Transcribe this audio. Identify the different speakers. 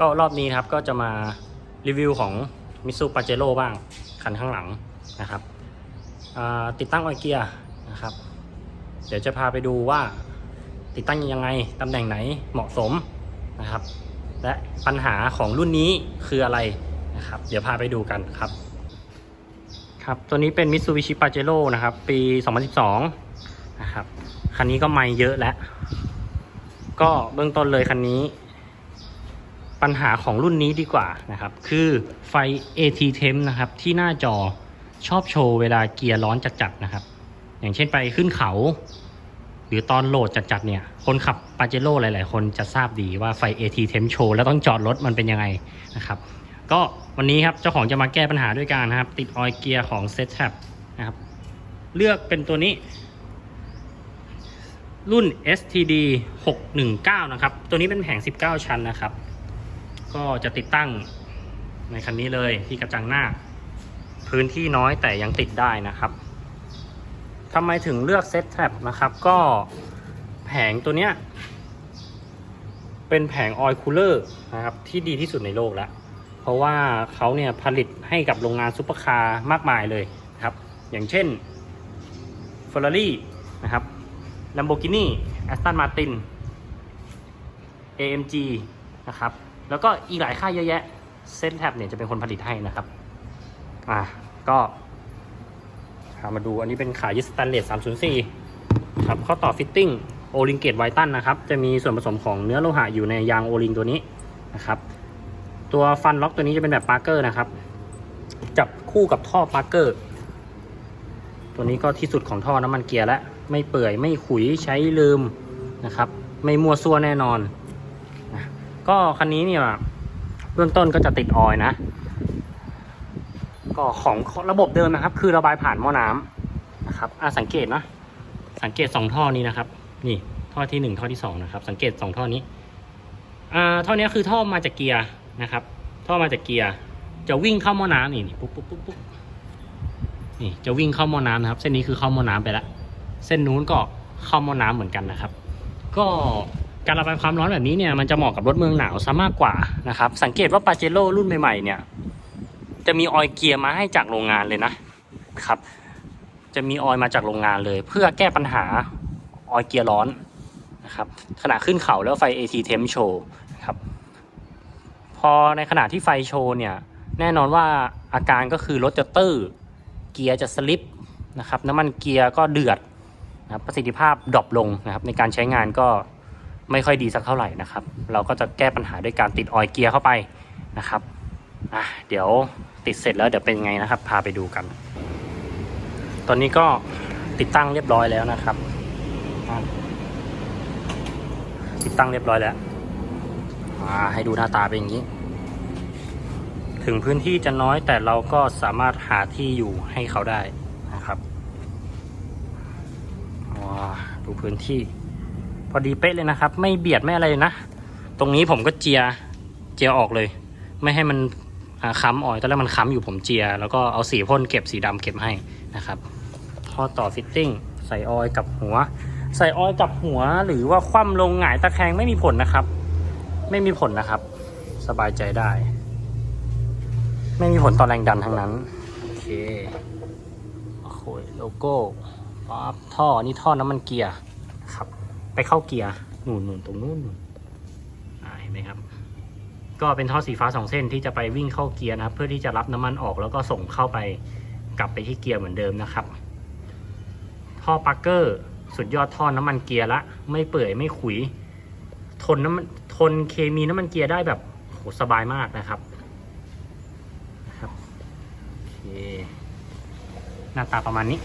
Speaker 1: ก็รอบนี้ครับก็จะมารีวิวของมิซูปาเจโร่บ้างคันข้างหลังนะครับติดตั้งออยเกียร์นะครับ เดี๋ยวจะพาไปดูว่าติดตั้งยังไงตำแหน่งไหนเหมาะสมนะครับ และปัญหาของรุ่นนี้คืออะไรนะครับ เดี๋ยวพาไปดูกันครับ ครับตัวนี้เป็น Mitsubishi Pajero นะครับ ปี 2012 นะครับ คันนี้ก็ไม่เยอะแล้ว ก็เบื้องต้นเลยคันนี้ ปัญหาของรุ่นนี้ดีกว่านะครับ คือไฟ AT Temp นะครับที่หน้าจอชอบโชว์เวลาเกียร์ร้อนจัดๆนะครับ อย่างเช่นไปขึ้นเขา หรือตอนโหลดจัดๆเนี่ย คนขับปาเจโร่หลายๆ คนจะทราบดีว่าไฟ AT Temp โชว์แล้วต้องจอดรถมันเป็นยังไงนะครับ ก็วันนี้ครับเจ้าของจะมาแก้ปัญหาด้วยการนะครับ ติดออยเกียร์ของ Set Tab นะครับ เลือกเป็นตัวนี้ รุ่น STD 619 นะครับ ตัวนี้เป็นแผง 19 ชั้นนะครับ ก็จะติดตั้งในคันนี้เลยที่กระจังหน้า พื้นที่น้อยแต่ยังติดได้นะครับทำไมถึงเลือก Set Tab นะครับ ก็แผงตัวเนี้ยเป็นแผงออยล์คูลเลอร์นะครับที่ดีที่สุดในโลกแล้ว เพราะว่าเขาเนี่ยผลิตให้กับโรงงานซุปเปอร์คาร์มากมายเลยนะครับ อย่างเช่น Ferrari นะครับ Lamborghini Aston Martin AMG นะครับ แล้วก็อีกหลายค่ายเยอะแยะเซนแท็บเนี่ยจะเป็นคนผลิตให้นะครับ อะก็ามาดูอันนี้เป็นขายึดสแตนเลส 304 ครับข้อต่อฟิตติ้งโอลิงเกตไวตันนะครับ จะมีส่วนผสมของเนื้อโลหะอยู่ในยางโอลิงตัวนี้นะครับ ตัวฟันล็อกตัวนี้จะเป็นแบบปาร์เกอร์นะครับ จับคู่กับท่อปาร์เกอร์ ตัวนี้ก็ที่สุดของท่อน้ำมันเกียร์แล้ว ไม่เปื่อยไม่ขุยใช้ลืมนะครับ ไม่มัวซัวแน่นอน ก็คันนี้เนี่ยเบื้องต้นก็จะติดออยนะ ก็ของระบบเดิมนะครับ คือระบายผ่านหม้อน้ำนะครับอะสังเกตนะสังเกตสองท่อนี้นะครับ นี่ท่อที่หนึ่งท่อที่สองนะครับ สังเกตสองท่อนี้อ่าท่อนี้คือท่อมาจากเกียร์นะครับ ท่อมาจากเกียร์จะวิ่งเข้าหม้อน้ำนี่นี่ปุ๊บปุ๊บปุ๊บปุ๊บนี่จะวิ่งเข้าหม้อน้ำนะครับ เส้นนี้คือเข้าหม้อน้ำไปแล้วเส้นนู้นก็เข้าหม้อน้ำเหมือนกันนะครับ ก็ การระบายความร้อนแบบนี้เนี่ยมันจะเหมาะกับรถเมืองหนาวซะมากกว่านะครับ สังเกตว่าปาเจโร่รุ่นใหม่ๆเนี่ย จะมีออยล์เกียร์มาให้จากโรงงานเลยนะครับ จะมีออยล์มาจากโรงงานเลย เพื่อแก้ปัญหาออยล์เกียร์ร้อนนะครับขณะขึ้นเขาแล้วไฟ AT Temp โชว์นะครับพอในขณะที่ไฟโชว์เนี่ยแน่นอนว่าอาการก็คือรถจะตื้อเกียร์จะสลิปนะครับน้ำมันเกียร์ก็เดือดนะครับประสิทธิภาพดรอปลงนะครับในการใช้งานก็ ไม่ค่อยดีสักเท่าไหร่นะครับ เราก็จะแก้ปัญหาด้วยการติดออยเกียร์เข้าไปนะครับอะเดี๋ยวติดเสร็จแล้วเดี๋ยวเป็นไงนะครับ พาไปดูกัน ตอนนี้ก็ติดตั้งเรียบร้อยแล้วนะครับ ติดตั้งเรียบร้อยแล้วอ่าให้ดูหน้าตาเป็นอย่างนี้ ถึงพื้นที่จะน้อยแต่เราก็สามารถหาที่อยู่ให้เขาได้นะครับว้าดูพื้นที่ พอดีเป๊ะเลยนะครับ ไม่เบียดไม่อะไรเลยนะ ตรงนี้ผมก็เจียเจียออกเลย ไม่ให้มันค้ำออยตอนแรกมันค้ำอยู่ผมเจีย แล้วก็เอาสีพ่นเก็บสีดำเก็บให้นะครับข้อต่อฟิตติ้งใส่ออยกับหัว ใส่ออยกับหัวหรือว่าคว่ำลงหงายตะแคงไม่มีผลนะครับ ไม่มีผลนะครับ สบายใจได้ ไม่มีผลต่อแรงดันทั้งนั้นโอเคโอ้โหโลโก้ปั๊บท่อนี่ท่อน้ำมันเกียร์ เข้าเกียร์นู่นนู่นตรงนู้นนู่นเห็นไหมครับ ก็เป็นท่อสีฟ้าสองเส้นที่จะไปวิ่งเข้าเกียร์นะครับ เพื่อที่จะรับน้ำมันออกแล้วก็ส่งเข้าไปกลับไปที่เกียร์เหมือนเดิมนะครับ ท่อปักเกอร์สุดยอดท่อน้ำมันเกียร์ละ ไม่เปื่อยไม่ขุย ทนน้ำมันทนเคมีน้ำมันเกียร์ได้แบบโหสบายมากนะครับนะครับโอเคหน้าตาประมาณนี้